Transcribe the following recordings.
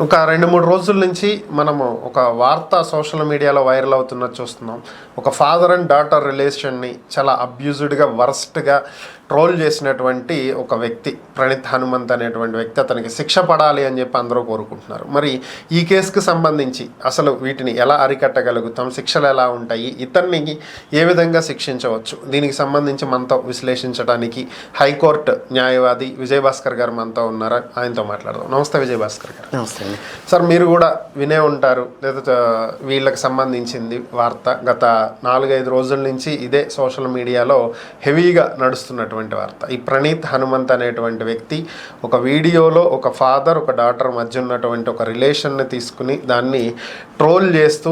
ఒక రెండు మూడు రోజుల నుంచి మనము ఒక వార్త సోషల్ మీడియాలో వైరల్ అవుతున్నది చూస్తున్నాం. ఒక ఫాదర్ అండ్ డాటర్ రిలేషన్ని చాలా అబ్యూజ్డ్గా వర్స్ట్గా ట్రోల్ చేసినటువంటి ఒక వ్యక్తి ప్రణీత్ హనుమంత్ అనేటువంటి వ్యక్తి అతనికి శిక్ష పడాలి అని చెప్పి అందరూ కోరుకుంటున్నారు. మరి ఈ కేసుకు సంబంధించి అసలు వీటిని ఎలా అరికట్టగలుగుతాం? శిక్షలు ఎలా ఉంటాయి? ఇతన్ని ఏ విధంగా శిక్షించవచ్చు? దీనికి సంబంధించి మనతో విశ్లేషించడానికి హైకోర్టు న్యాయవాది విజయభాస్కర్ గారు మనతో ఉన్నారు? ఆయనతో మాట్లాడదాం. నమస్తే విజయభాస్కర్ గారు. నమస్తే సార్ మీరు కూడా వినే ఉంటారు. లేదా వీళ్ళకి సంబంధించింది వార్త. గత నాలుగైదు రోజుల నుంచి ఇదే సోషల్ మీడియాలో హెవీగా నడుస్తున్నటువంటి వార్త. ఈ ప్రణీత్ హనుమంత్ అనేటువంటి వ్యక్తి ఒక వీడియోలో ఒక ఫాదర్ ఒక డాటర్ మధ్య ఉన్నటువంటి ఒక రిలేషన్ని తీసుకుని దాన్ని ట్రోల్ చేస్తూ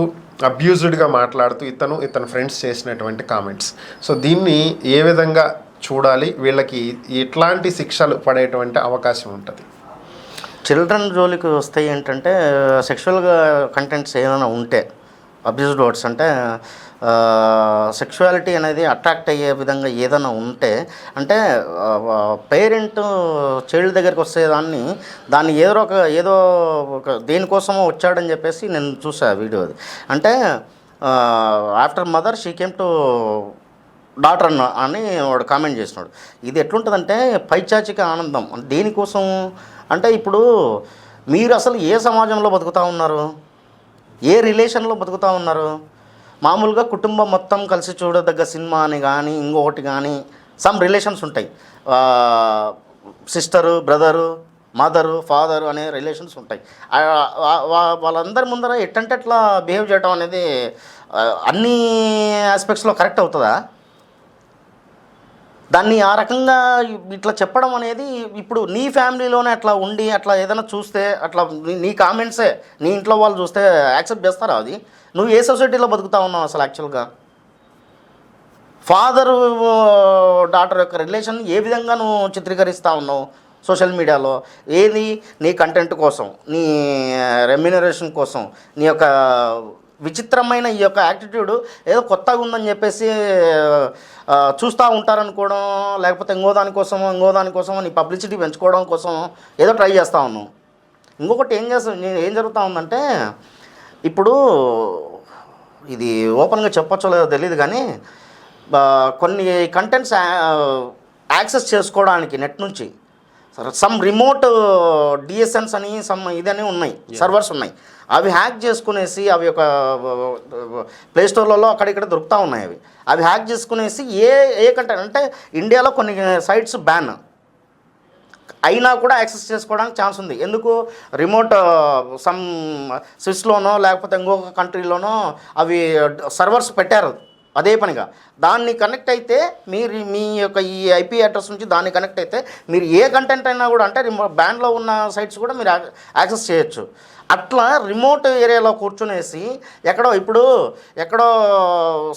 అబ్యూజ్డ్గా మాట్లాడుతూ ఇతను ఇతని ఫ్రెండ్స్ చేసినటువంటి కామెంట్స్. సో దీన్ని ఏ విధంగా చూడాలి? వీళ్ళకి ఎట్లాంటి శిక్షలు పడేటువంటి అవకాశం ఉంటుంది? చిల్డ్రన్ జోలికి వస్తాయి ఏంటంటే సెక్షువల్గా కంటెంట్స్ ఏమైనా ఉంటే అబ్యూజ్డ్ వర్డ్స్ అంటే సెక్షువాలిటీ అనేది అట్రాక్ట్ అయ్యే విధంగా ఏదైనా ఉంటే అంటే పేరెంట్ చైల్డ్ దగ్గరికి వచ్చేదాన్ని దాన్ని ఏదో ఒక ఏదో ఒక దేనికోసమో వచ్చాడని చెప్పేసి నేను చూసా వీడియో అది. అంటే after mother she came to doctor అన్న అని వాడు కామెంట్ చేసినాడు. ఇది ఎట్లుంటుందంటే పైచాచిక ఆనందం. దేనికోసం? అంటే ఇప్పుడు మీరు అసలు ఏ సమాజంలో బతుకుతూ ఉన్నారు? ఏ రిలేషన్లో బతుకుతూ ఉన్నారు? మామూలుగా కుటుంబం మొత్తం కలిసి చూడదగ్గ సినిమా అని కానీ ఇంకొకటి కానీ సమ్ రిలేషన్స్ ఉంటాయి. సిస్టరు బ్రదరు మదరు ఫాదరు అనే రిలేషన్స్ ఉంటాయి. వాళ్ళందరి ముందర ఎట్టంటే అట్లా బిహేవ్ చేయడం అనేది అన్ని ఆస్పెక్ట్స్లో కరెక్ట్ అవుతుందా? దాన్ని ఆ రకంగా ఇట్లా చెప్పడం అనేది ఇప్పుడు నీ ఫ్యామిలీలోనే అట్లా ఉండి అట్లా ఏదైనా చూస్తే అట్లా నీ- నీ కామెంట్సే నీ ఇంట్లో వాళ్ళు చూస్తే యాక్సెప్ట్ చేస్తారా అది? నువ్వు ఏ సొసైటీలో బతుకుతా ఉన్నావు అసలు యాక్చువల్గా ఫాదరు డాటర్ యొక్క రిలేషన్ ఏ విధంగా నువ్వు చిత్రీకరిస్తూ ఉన్నావు సోషల్ మీడియాలో ఏది నీ కంటెంట్ కోసం? నీ రెమ్యునరేషన్ కోసం? నీ యొక్క విచిత్రమైన ఈ యొక్క యాటిట్యూడ్ ఏదో కొత్తగా ఉందని చెప్పేసి చూస్తూ ఉంటారనుకోవడం లేకపోతే ఇంకో దానికోసమో ఇంకో దానికోసమో నీ పబ్లిసిటీ పెంచుకోవడం కోసం ఏదో ట్రై చేస్తూ ఉన్నావు ఇంకొకటి ఏం చేస్తా నేను ఏం జరుగుతూ ఉందంటే ఇప్పుడు ఇది ఓపెన్గా చెప్పొచ్చో లేదో తెలియదు కానీ కొన్ని కంటెంట్స్ యాక్సెస్ చేసుకోవడానికి నెట్ నుంచి సమ్ రిమోట్ డిఎస్ఎన్స్ అని సమ్ ఇదని ఉన్నాయి సర్వర్స్ ఉన్నాయి. అవి హ్యాక్ చేసుకునేసి అవి ఒక ప్లే స్టోర్లలో అక్కడిక్కడ దొరుకుతూ ఉన్నాయి అవి. అవి హ్యాక్ చేసుకునేసి ఏ ఏ కంటెంట్ అంటే ఇండియాలో కొన్ని సైట్స్ బ్యాన్. అయినా కూడా యాక్సెస్ చేసుకోవడానికి ఛాన్స్ ఉంది. ఎందుకు? రిమోట్ సమ్ స్విస్లోనో లేకపోతే ఇంకొక కంట్రీలోనో అవి సర్వర్స్ పెట్టారు. అదే పనిగా. దాన్ని కనెక్ట్ అయితే మీరు మీ యొక్క ఈ ఐపీ అడ్రస్ నుంచి దాన్ని కనెక్ట్ అయితే మీరు ఏ కంటెంట్ అయినా కూడా అంటే రిమో బ్యాండ్లో ఉన్న సైట్స్ కూడా మీరు యాక్- యాక్సెస్ చేయొచ్చు. అట్లా రిమోట్ ఏరియాలో కూర్చునేసి ఎక్కడో ఇప్పుడు ఎక్కడో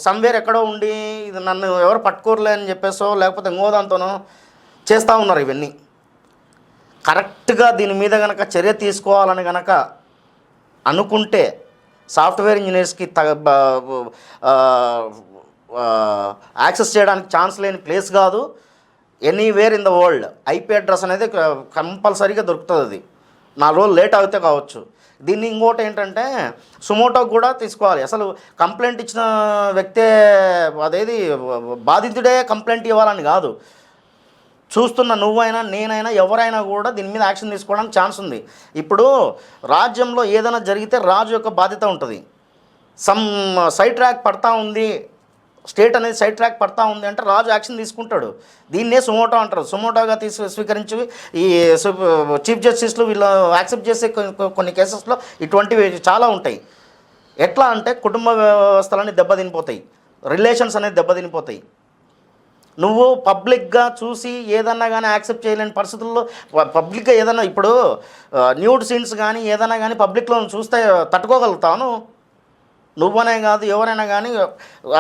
సమ్వేర్ ఎక్కడో ఉండి ఇది నన్ను ఎవరు పట్టుకోరలే అని చెప్పేసో లేకపోతే ఇంకో దాంతోనో చేస్తూ ఉన్నారు ఇవన్నీ. కరెక్ట్గా దీని మీద కనుక చర్య తీసుకోవాలని కనుక అనుకుంటే సాఫ్ట్వేర్ ఇంజనీర్స్కి తగ యాక్సెస్ చేయడానికి ఛాన్స్ లేని ప్లేస్ కాదు. Anywhere in the world IP address అనేది కంపల్సరీగా దొరుకుతుంది అది. నాలుగు రోజులు లేట్ అవుతే కావచ్చు. దీన్ని ఇంకోటి ఏంటంటే సుమోటో కూడా తీసుకోవాలి. అసలు కంప్లైంట్ ఇచ్చిన వ్యక్తే అదేది బాధితుడే కంప్లైంట్ ఇవ్వాలని కాదు. చూస్తున్న నువ్వైనా నేనైనా ఎవరైనా కూడా దీని మీద యాక్షన్ తీసుకోవడానికి ఛాన్స్ ఉంది. ఇప్పుడు రాజ్యంలో ఏదైనా జరిగితే రాజు యొక్క బాధ్యత ఉంటుంది. సమ్ సైడ్ ట్రాక్ పడతా ఉంది. స్టేట్ అనేది సైడ్ ట్రాక్ పడతా ఉంది అంటే రాజు యాక్షన్ తీసుకుంటాడు. దీన్నే సుమోటో అంటారు. సుమోటోగా తీసు స్వీకరించి ఈ చీఫ్ జస్టిస్లు వీళ్ళు యాక్సెప్ట్ చేసే కొన్ని- కేసెస్లో ఇటువంటివి చాలా ఉంటాయి. ఎట్లా అంటే కుటుంబ వ్యవస్థలన్నీ దెబ్బతినిపోతాయి. రిలేషన్స్ అనేది దెబ్బతినిపోతాయి. నువ్వు పబ్లిక్గా చూసి ఏదన్నా కానీ యాక్సెప్ట్ చేయలేని పరిస్థితుల్లో పబ్లిక్గా ఏదన్నా ఇప్పుడు న్యూడ్ సీన్స్ కానీ ఏదైనా కానీ పబ్లిక్లో చూస్తే తట్టుకోగలుగుతాను నువ్వనే కాదు ఎవరైనా కానీ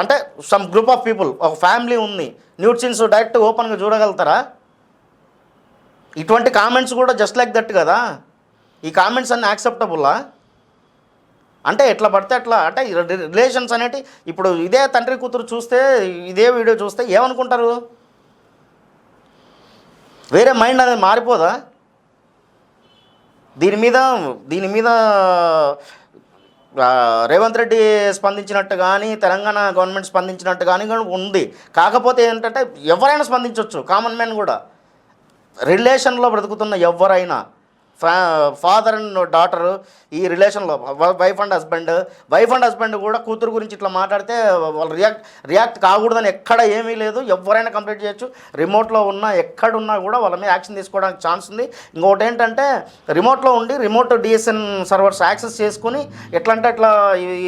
అంటే సమ్ గ్రూప్ ఆఫ్ పీపుల్ ఒక ఫ్యామిలీ ఉంది. న్యూడ్ సీన్స్ డైరెక్ట్ ఓపెన్గా చూడగలుగుతారా? ఇటువంటి కామెంట్స్ కూడా జస్ట్ లైక్ దట్ కదా? ఈ కామెంట్స్ అన్నీ యాక్సెప్టబుల్లా అంటే ఎట్లా పడితే అట్లా అంటే రిలేషన్స్ అనేటి ఇప్పుడు ఇదే తండ్రి కూతురు చూస్తే ఇదే వీడియో చూస్తే ఏమనుకుంటారు? వేరే మైండ్ అనేది మారిపోదా? దీని మీద దీని మీద రేవంత్ రెడ్డి స్పందించినట్టు కానీ తెలంగాణ గవర్నమెంట్ స్పందించినట్టు కానీ ఉంది. కాకపోతే ఏంటంటే ఎవరైనా స్పందించవచ్చు కామన్ మ్యాన్ కూడా. రిలేషన్లో బ్రతుకుతున్న ఎవరైనా. ఫ్యా ఫాదర్ అండ్ డాటరు ఈ రిలేషన్లో wife and husband wife and husband కూడా కూతురు గురించి ఇట్లా మాట్లాడితే వాళ్ళు రియాక్ట్ రియాక్ట్ కాకూడదని ఎక్కడ ఏమీ లేదు. ఎవరైనా కంప్లీట్ చేయొచ్చు. రిమోట్లో ఉన్నా ఎక్కడున్నా కూడా వాళ్ళ మీద యాక్షన్ తీసుకోవడానికి ఛాన్స్ ఉంది. ఇంకొకటి ఏంటంటే రిమోట్లో ఉండి రిమోట్ డిఎస్ఎన్ సర్వర్స్ యాక్సెస్ చేసుకుని ఎట్లా అంటే అట్లా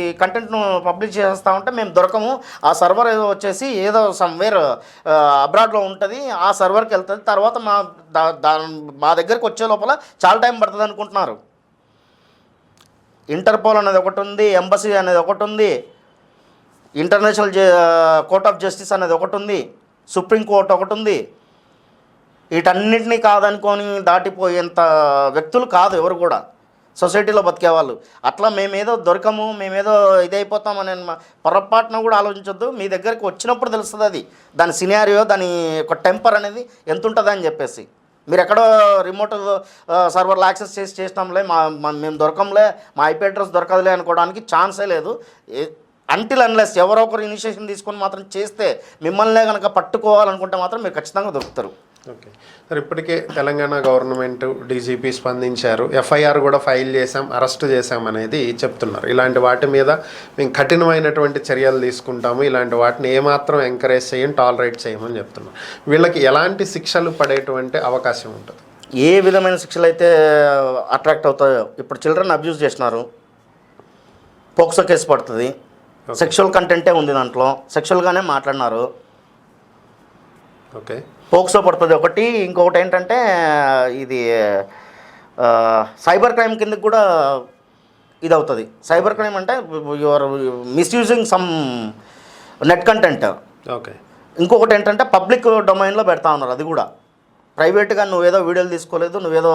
ఈ కంటెంట్ను పబ్లిష్ చేస్తా ఉంటే మేము దొరకము. ఆ సర్వర్ ఏదో వచ్చేసి ఏదో సమ్వేర్ అబ్రాడ్లో ఉంటుంది. ఆ సర్వర్కి వెళ్తుంది. తర్వాత మా దా మా దగ్గరికి వచ్చే లోపల చాలా టైం పడుతుంది అనుకుంటున్నారు. ఇంటర్పోల్ అనేది ఒకటి ఉంది ఎంబసీ అనేది ఒకటి ఉంది ఇంటర్నేషనల్ కోర్ట్ ఆఫ్ జస్టిస్ అనేది ఒకటి ఉంది సుప్రీం కోర్ట్ ఒకటి ఉంది. వీటన్నిటినీ కాదనుకొని దాటిపోయేంత వ్యక్తులు కాదు ఎవరు కూడా. సొసైటీలో బతికేవాళ్ళు అట్లా మేమేదో దొరకము మేమేదో ఇదైపోతామని మ- పొరపాటున కూడా ఆలోచించొద్దు. మీ దగ్గరికి వచ్చినప్పుడు తెలుస్తుంది అది. దాని సినారియో దాని ఒక టెంపర్ అనేది ఎంత ఉంటుందని చెప్పేసి. మీరు ఎక్కడో రిమోట్ సర్వర్లు యాక్సెస్ చేసి చేసినాంలే మా మా- మేము దొరకంలే మా ఐపీ అడ్రస్ దొరకదులే అనుకోవడానికి ఛాన్సే లేదు. అంటిల్ అన్లెస్ ఎవరో ఒకరు ఇనిషియేషన్ తీసుకొని మాత్రం చేస్తే మిమ్మల్నే కనుక పట్టుకోవాలనుకుంటే మాత్రం మీరు ఖచ్చితంగా దొరుకుతారు. ఓకే సార్ ఇప్పటికే తెలంగాణ గవర్నమెంట్ డీజీపీ స్పందించారు. ఎఫ్ఐఆర్ కూడా ఫైల్ చేశాం అరెస్ట్ చేశాం అనేది చెప్తున్నారు. ఇలాంటి వాటి మీద మేము కఠినమైనటువంటి చర్యలు తీసుకుంటాము. ఇలాంటి వాటిని ఏమాత్రం ఎంకరేజ్ చేయం టాలరేట్ చేయమని చెప్తున్నారు. వీళ్ళకి ఎలాంటి శిక్షలు పడేటువంటి అవకాశం ఉంటుంది? ఏ విధమైన శిక్షలు అయితే అట్రాక్ట్ అవుతాయో ఇప్పుడు చిల్డ్రన్ అబ్యూస్ చేసినారు. పోక్సో కేసు పడుతుంది. సెక్షువల్ కంటెంటే ఉంది దాంట్లో. సెక్షువల్గానే మాట్లాడినారు. ఓకే పోక్సో పడుతుంది ఒకటి. ఇంకొకటి ఏంటంటే ఇది సైబర్ క్రైమ్ కిందకి కూడా ఇది అవుతుంది సైబర్ క్రైమ్ అంటే your misusing some net content okay. ఇంకొకటి ఏంటంటే పబ్లిక్ డొమైన్లో పెడతా ఉన్నారు అది కూడా. ప్రైవేట్గా నువ్వేదో వీడియోలు తీసుకోలేదు నువ్వేదో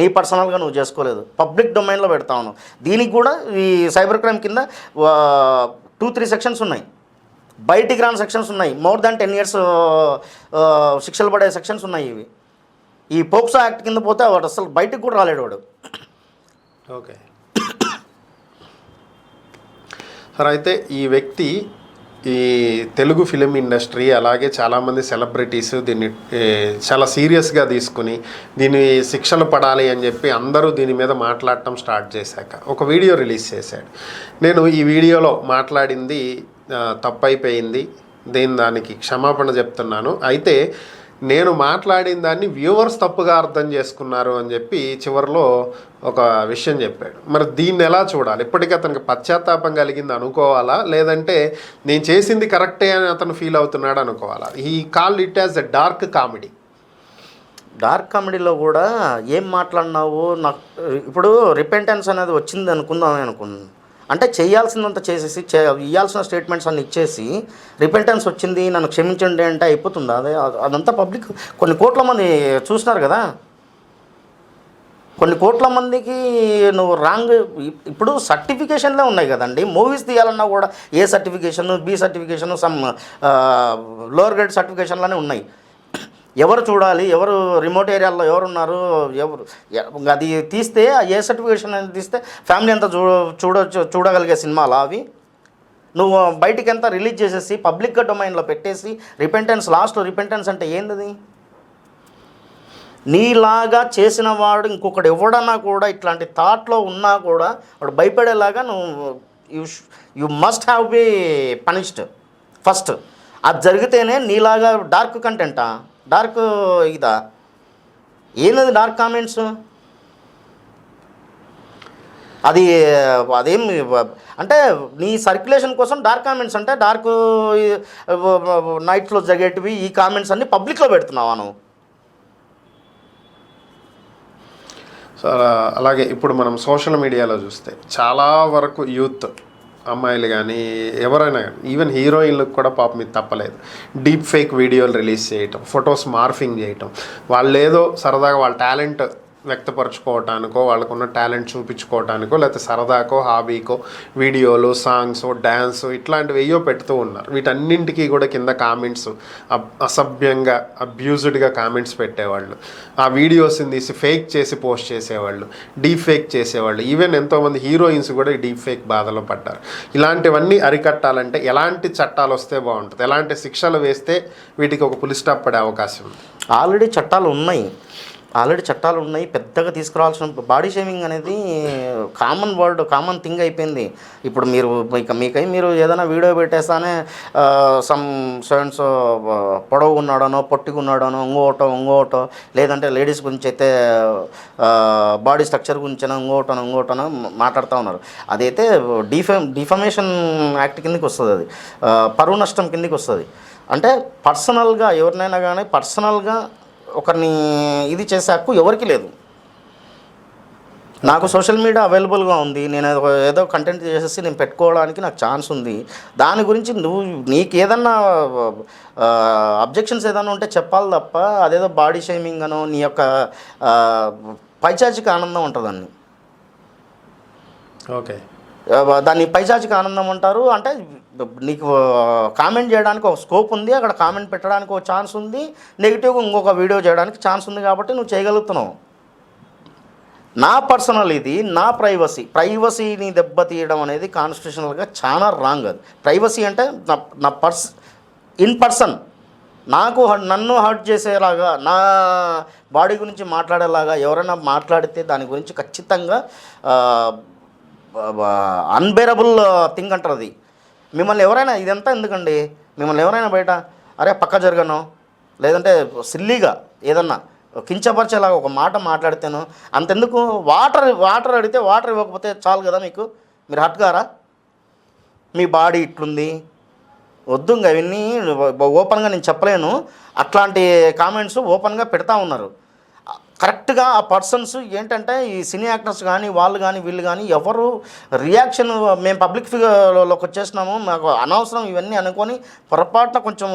నీ పర్సనల్గా నువ్వు చేసుకోలేదు. పబ్లిక్ డొమైన్లో పెడతా ఉన్నావు దీనికి కూడా ఈ సైబర్ క్రైమ్ కింద టూ త్రీ సెక్షన్స్ ఉన్నాయి. బయటికి రాని సెక్షన్స్ ఉన్నాయి. మోర్ దాన్ టెన్ ఇయర్స్ శిక్షలు పడే సెక్షన్స్ ఉన్నాయి ఇవి. ఈ పోక్సో యాక్ట్ కింద పోతే వాడు అసలు బయటికి కూడా రాలేడు వాడు. ఓకే. సార్ అయితే ఈ వ్యక్తి ఈ తెలుగు ఫిలిం ఇండస్ట్రీ అలాగే చాలామంది సెలబ్రిటీస్ దీన్ని చాలా సీరియస్గా తీసుకుని దీని శిక్షలు పడాలి అని చెప్పి అందరూ దీని మీద మాట్లాడటం స్టార్ట్ చేశాక ఒక వీడియో రిలీజ్ చేశాడు. నేను ఈ వీడియోలో మాట్లాడింది తప్పైపోయింది. దీని దానికి క్షమాపణ చెప్తున్నాను. అయితే నేను మాట్లాడిన దాన్ని వ్యూవర్స్ తప్పుగా అర్థం చేసుకున్నారు అని చెప్పి చివరిలో ఒక విషయం చెప్పాడు. మరి దీన్ని ఎలా చూడాలి? ఇప్పటికీ అతనికి పశ్చాత్తాపం కలిగింది అనుకోవాలా? లేదంటే నేను చేసింది కరెక్టే అని అతను ఫీల్ అవుతున్నాడు అనుకోవాలా? ఈ call it as a dark comedy. Dark కామెడీలో కూడా ఏం మాట్లాడినావు? నాకు ఇప్పుడు రిపెంటెన్స్ అనేది వచ్చింది అనుకుందాం అనుకున్నాను. అంటే చేయాల్సిందంత చేసేసి చే ఇవ్వాల్సిన స్టేట్మెంట్స్ అన్ని ఇచ్చేసి రిపెంటెన్స్ వచ్చింది నన్ను క్షమించండి అంటే అయిపోతుందా? అదే అదంతా పబ్లిక్ కొన్ని కోట్ల మంది చూస్తున్నారు కదా? కొన్ని కోట్ల మందికి నువ్వు రాంగ్ ఇప్పుడు సర్టిఫికేషన్లే ఉన్నాయి కదండి. మూవీస్ తీయాలన్నా కూడా A certification B certification some lower grade సర్టిఫికేషన్లనే ఉన్నాయి. ఎవరు చూడాలి? ఎవరు రిమోట్ ఏరియాలో ఎవరు? ఉన్నారు ఎవరు అది తీస్తే ఆ ఏ సర్టిఫికేషన్ అనేది తీస్తే ఫ్యామిలీ అంతా చూ చూడొచ్చు చూడగలిగే సినిమాలు అవి? నువ్వు బయటికి అంతా రిలీజ్ చేసేసి పబ్లిక్గా డొమైన్లో పెట్టేసి రిపెంటెన్స్ లాస్ట్లో రిపెంటెన్స్ అంటే ఏంది నీలాగా చేసిన వాడు ఇంకొకటి ఎవడన్నా కూడా ఇట్లాంటి థాట్లో ఉన్నా కూడా వాడు భయపడేలాగా నువ్వు you you must have be punished first అది జరిగితేనే నీలాగా డార్క్ కంటెంటా డార్క్ ఇదా? ఏంది డార్క్ కామెంట్స్ అది అదేం అంటే నీ సర్క్యులేషన్ కోసం డార్క్ కామెంట్స్ అంటే డార్క్ నైట్స్లో జరిగేటివి ఈ కామెంట్స్ అన్నీ పబ్లిక్లో పెడుతున్నావా నువ్వు? సో అలాగే ఇప్పుడు మనం సోషల్ మీడియాలో చూస్తే చాలా వరకు యూత్ అమ్మాయిలు కానీ ఎవరైనా కానీ ఈవెన్ హీరోయిన్లకు కూడా పాపం ఇది తప్పలేదు. డీప్ ఫేక్ వీడియోలు రిలీజ్ చేయటం ఫొటోస్ మార్ఫింగ్ చేయటం వాళ్ళు ఏదో సరదాగా వాళ్ళ టాలెంట్ వ్యక్తపరచుకోవటానికో వాళ్ళకున్న టాలెంట్ చూపించుకోవటానికో లేకపోతే సరదాకో హాబీకో వీడియోలు సాంగ్స్ డ్యాన్స్ ఇట్లాంటివి ఏయో పెడుతూ ఉన్నారు. వీటన్నింటికి కూడా కింద కామెంట్స్ అసభ్యంగా అబ్యూజ్డ్గా కామెంట్స్ పెట్టేవాళ్ళు. ఆ వీడియోస్ని తీసి ఫేక్ చేసి పోస్ట్ చేసేవాళ్ళు డీప్ ఫేక్ చేసేవాళ్ళు. ఈవెన్ ఎంతోమంది హీరోయిన్స్ కూడా ఈ డీప్ ఫేక్ బాధలో పడ్డారు. ఇలాంటివన్నీ అరికట్టాలంటే ఎలాంటి చట్టాలు వస్తే బాగుంటుంది? ఎలాంటి శిక్షలు వేస్తే వీటికి ఒక పులి స్టాప్ పడే అవకాశం ఉంది? ఆల్రెడీ చట్టాలు ఉన్నాయి. ఆల్రెడీ చట్టాలు ఉన్నాయి పెద్దగా తీసుకురావాల్సిన బాడీ షేమింగ్ అనేది కామన్ వర్డ్ కామన్ థింగ్ అయిపోయింది. ఇప్పుడు మీరు ఇక మీకై మీరు ఏదైనా వీడియో పెట్టేస్తానే సమ్ సెవెన్స్ పొడవు ఉన్నాడనో పొట్టిగా ఉన్నాడనో ఇంకోటో ఇంకోటో లేదంటే లేడీస్ గురించి అయితే బాడీ స్ట్రక్చర్ గురించి ఇంకోటనో ఇంకోటనో మాట్లాడుతూ ఉన్నారు. అదైతే డిఫెమ్ డిఫమేషన్ యాక్ట్ కిందకి వస్తుంది అది. పరువు నష్టం కిందకి వస్తుంది. అంటే పర్సనల్గా ఎవరినైనా కానీ పర్సనల్గా ఒకరిని ఇది చేసే హక్కు ఎవరికి లేదు. నాకు సోషల్ మీడియా అవైలబుల్గా ఉంది. నేను ఏదో కంటెంట్ చేసేసి నేను పెట్టుకోవడానికి నాకు ఛాన్స్ ఉంది. దాని గురించి నువ్వు నీకు ఏదన్నా అబ్జెక్షన్స్ ఏదైనా ఉంటే చెప్పాలి తప్ప అదేదో బాడీ షేమింగ్ అనో నీ యొక్క పైచాచికి పైచాచిక ఆనందం ఉంటుందండి ఓకే. దాన్ని పైజాజిక ఆనందం అంటారు. అంటే నీకు కామెంట్ చేయడానికి ఒక స్కోప్ ఉంది అక్కడ కామెంట్ పెట్టడానికి ఒక ఛాన్స్ ఉంది. నెగిటివ్గా ఇంకొక వీడియో చేయడానికి ఛాన్స్ ఉంది కాబట్టి నువ్వు చేయగలుగుతున్నావు. నా పర్సనల్ ఇది నా ప్రైవసీ ప్రైవసీని దెబ్బతీయడం అనేది కాన్స్టిట్యూషనల్గా చాలా రాంగ్ అది. ప్రైవసీ అంటే నా నా పర్స్ ఇన్ పర్సన్ నాకు హ- నన్ను హర్ట్ చేసేలాగా నా బాడీ గురించి మాట్లాడేలాగా ఎవరైనా మాట్లాడితే దాని గురించి ఖచ్చితంగా అన్బేరబుల్ థింగ్ అంటారు అది. మిమ్మల్ని ఎవరైనా ఇదంతా ఎందుకండి? మిమ్మల్ని ఎవరైనా బయట అరే పక్క జరగను. లేదంటే సిల్లీగా ఏదన్నా కించపరిచేలాగా ఒక మాట మాట్లాడితేను అంతెందుకు? వాటర్ వాటర్ అడిగితే వాటర్ ఇవ్వకపోతే చాలు కదా మీకు? మీరు హట్గారా మీ బాడీ ఇట్లుంది. వద్దు అవన్నీ ఓపెన్గా నేను చెప్పలేను. అట్లాంటి కామెంట్స్ ఓపెన్గా పెడతా ఉన్నారు. కరెక్ట్గా ఆ పర్సన్స్ ఏంటంటే ఈ సినీ యాక్టర్స్ కానీ వాళ్ళు కానీ వీళ్ళు కానీ ఎవరు రియాక్షన్ మేము పబ్లిక్ ఫిగర్లోకి వచ్చేసినాము మాకు అనవసరం ఇవన్నీ అనుకొని పొరపాటున కొంచెం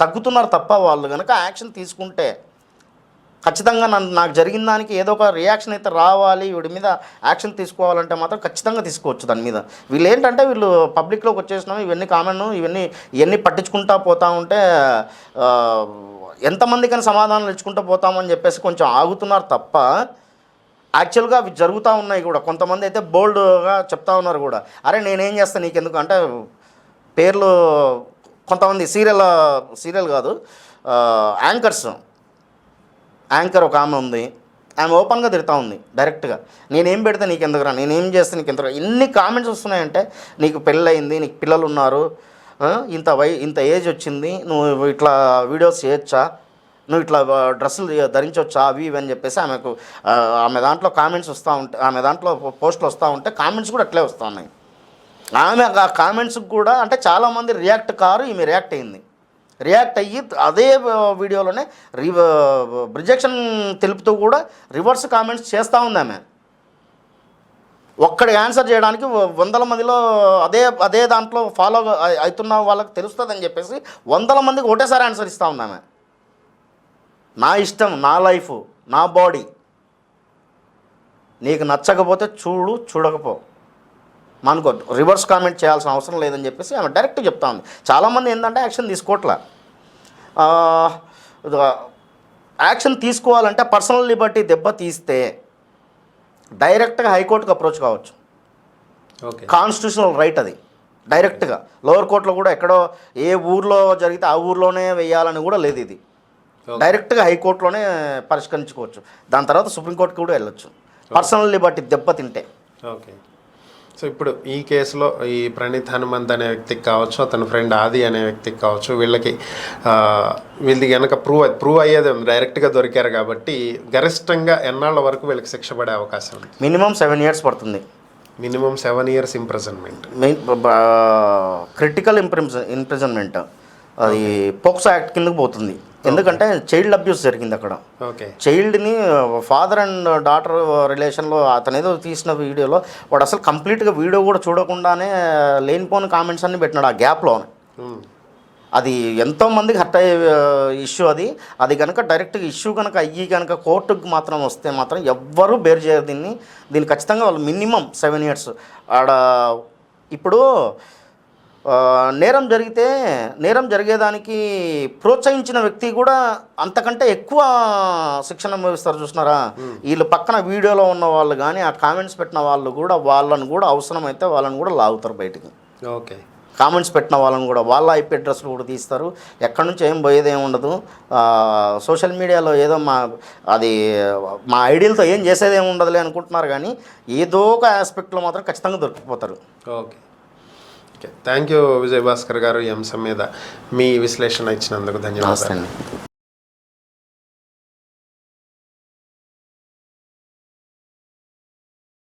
తగ్గుతున్నారు తప్ప వాళ్ళు కనుక యాక్షన్ తీసుకుంటే ఖచ్చితంగా నన్ను నాకు జరిగిన దానికి ఏదో ఒక రియాక్షన్ అయితే రావాలి వీడి మీద యాక్షన్ తీసుకోవాలంటే మాత్రం ఖచ్చితంగా తీసుకోవచ్చు దాని మీద. వీళ్ళు ఏంటంటే వీళ్ళు పబ్లిక్లోకి వచ్చేసినాము ఇవన్నీ కామన్ ఇవన్నీ ఇవన్నీ పట్టించుకుంటా పోతా ఉంటే ఎంతమందికైనా సమాధానాలు ఇచ్చుకుంటూ పోతామని చెప్పేసి కొంచెం ఆగుతున్నారు తప్ప యాక్చువల్గా అవి జరుగుతూ ఉన్నాయి కూడా. కొంతమంది అయితే బోల్డ్గా చెప్తా ఉన్నారు కూడా. అరే నేనేం చేస్తాను నీకెందుకు? అంటే పేర్లు కొంతమంది సీరియల్ సీరియల్ కాదు యాంకర్స్. యాంకర్ ఒక ఆమె ఉంది. ఆమె ఓపెన్గా తిడతా ఉంది డైరెక్ట్గా. నేనేం పెడితే నీకు ఎందుకురా నేనేం చేస్తే నీకు ఎందుకు ఎన్ని కామెంట్స్ వస్తున్నాయంటే నీకు పెళ్ళయింది నీకు పిల్లలు ఉన్నారు ఇంత వై ఇంత ఏజ్ వచ్చింది నువ్వు ఇట్లా వీడియోస్ చేయొచ్చా? నువ్వు ఇట్లా డ్రెస్సులు ధరించవచ్చా అవి ఇవి అని చెప్పేసి ఆమెకు ఆమె దాంట్లో కామెంట్స్ వస్తూ ఉంటే ఆమె దాంట్లో పోస్టులు వస్తూ ఉంటే కామెంట్స్ కూడా అట్లే వస్తూ ఉన్నాయి ఆమె ఆ కామెంట్స్కి కూడా అంటే చాలామంది రియాక్ట్ కారు ఈమె రియాక్ట్ అయింది. రియాక్ట్ అయ్యి అదే వీడియోలోనే రి రిజెక్షన్ తెలుపుతూ కూడా రివర్స్ కామెంట్స్ చేస్తూ ఉంది ఆమె. ఒక్కడి ఆన్సర్ చేయడానికి వందల మందిలో అదే అదే దాంట్లో ఫాలో అవుతున్న వాళ్ళకి తెలుస్తుందని చెప్పేసి వందల మందికి ఒకటేసారి ఆన్సర్ ఇస్తూ ఉంది ఆమె. నా ఇష్టం నా లైఫ్ నా బాడీ నీకు నచ్చకపోతే చూడు చూడకపో. మనకు రివర్స్ కామెంట్ చేయాల్సిన అవసరం లేదని చెప్పేసి ఆమె డైరెక్ట్ చెప్తా ఉంది. చాలామంది ఏంటంటే యాక్షన్ తీసుకోవట్లే యాక్షన్ తీసుకోవాలంటే పర్సనల్ లిబర్టీ దెబ్బ తీస్తే డైరెక్ట్గా హైకోర్టుకు అప్రోచ్ కావచ్చు. ఓకే. కాన్స్టిట్యూషనల్ రైట్ అది. డైరెక్ట్గా. లోవర్ కోర్టులో కూడా ఎక్కడో ఏ ఊర్లో జరిగితే ఆ ఊర్లోనే వేయాలని కూడా లేదు ఇది. డైరెక్ట్గా హైకోర్టులోనే పరిష్కరించుకోవచ్చు. దాని తర్వాత సుప్రీంకోర్టుకి కూడా వెళ్ళొచ్చు. పర్సనల్ లిబర్టీ దెబ్బతింటే. ఓకే. సో ఇప్పుడు ఈ కేసులో ఈ ప్రణీత్ హనుమంత్ అనే వ్యక్తికి కావచ్చు అతని ఫ్రెండ్ ఆది అనే వ్యక్తికి కావచ్చు వీళ్ళకి వీళ్ళది కనుక ప్రూవ్ ప్రూవ్ అయ్యేది డైరెక్ట్గా దొరికారు కాబట్టి గరిష్టంగా ఎన్నాళ్ళ వరకు వీళ్ళకి శిక్ష పడే అవకాశం ఉంది? మినిమం సెవెన్ ఇయర్స్ పడుతుంది. Minimum seven years imprisonment. Critical ఇంప్రిజ imprisonment. అది పోక్సో యాక్ట్ కిందకు పోతుంది. ఎందుకంటే చైల్డ్ అబ్యూస్ జరిగింది అక్కడ. ఓకే. చైల్డ్ని ఫాదర్ అండ్ డాటర్ రిలేషన్లో అతను ఏదో తీసిన వీడియోలో వాడు అసలు కంప్లీట్గా వీడియో కూడా చూడకుండానే లేనిపోని కామెంట్స్ అన్ని పెట్టినాడు ఆ గ్యాప్లో అది ఎంతోమందికి హర్ట్ అయ్యే ఇష్యూ అది. అది కనుక డైరెక్ట్గా ఇష్యూ కనుక అయ్యి కనుక కోర్టుకు మాత్రం వస్తే మాత్రం ఎవ్వరూ బేర్ చేయరు దీన్ని. దీన్ని ఖచ్చితంగా వాళ్ళు మినిమం సెవెన్ ఇయర్స్. ఆడ ఇప్పుడు నేరం జరిగితే నేరం జరిగేదానికి ప్రోత్సహించిన వ్యక్తి కూడా అంతకంటే ఎక్కువ శిక్షణ అనుభవిస్తారు చూసినారా? వీళ్ళు పక్కన వీడియోలో ఉన్న వాళ్ళు కానీ ఆ కామెంట్స్ పెట్టిన వాళ్ళు కూడా వాళ్ళని కూడా అవసరమైతే వాళ్ళని కూడా లాగుతారు బయటికి. ఓకే. కామెంట్స్ పెట్టిన వాళ్ళని కూడా వాళ్ళ ఐపీ అడ్రస్లు కూడా తీస్తారు. ఎక్కడి నుంచి ఏం పోయేది ఏమి ఉండదు. సోషల్ మీడియాలో ఏదో మా అది మా ఐడియలతో ఏం చేసేది ఏమి ఉండదులే అనుకుంటున్నారు కానీ ఏదో ఒక ఆస్పెక్ట్లో మాత్రం ఖచ్చితంగా దొరికిపోతారు. Okay. Thank you Vijay Bhaskar గారు ఈ అంశం మీద మీ విశ్లేషణ ఇచ్చినందుకు ధన్యవాదాలు.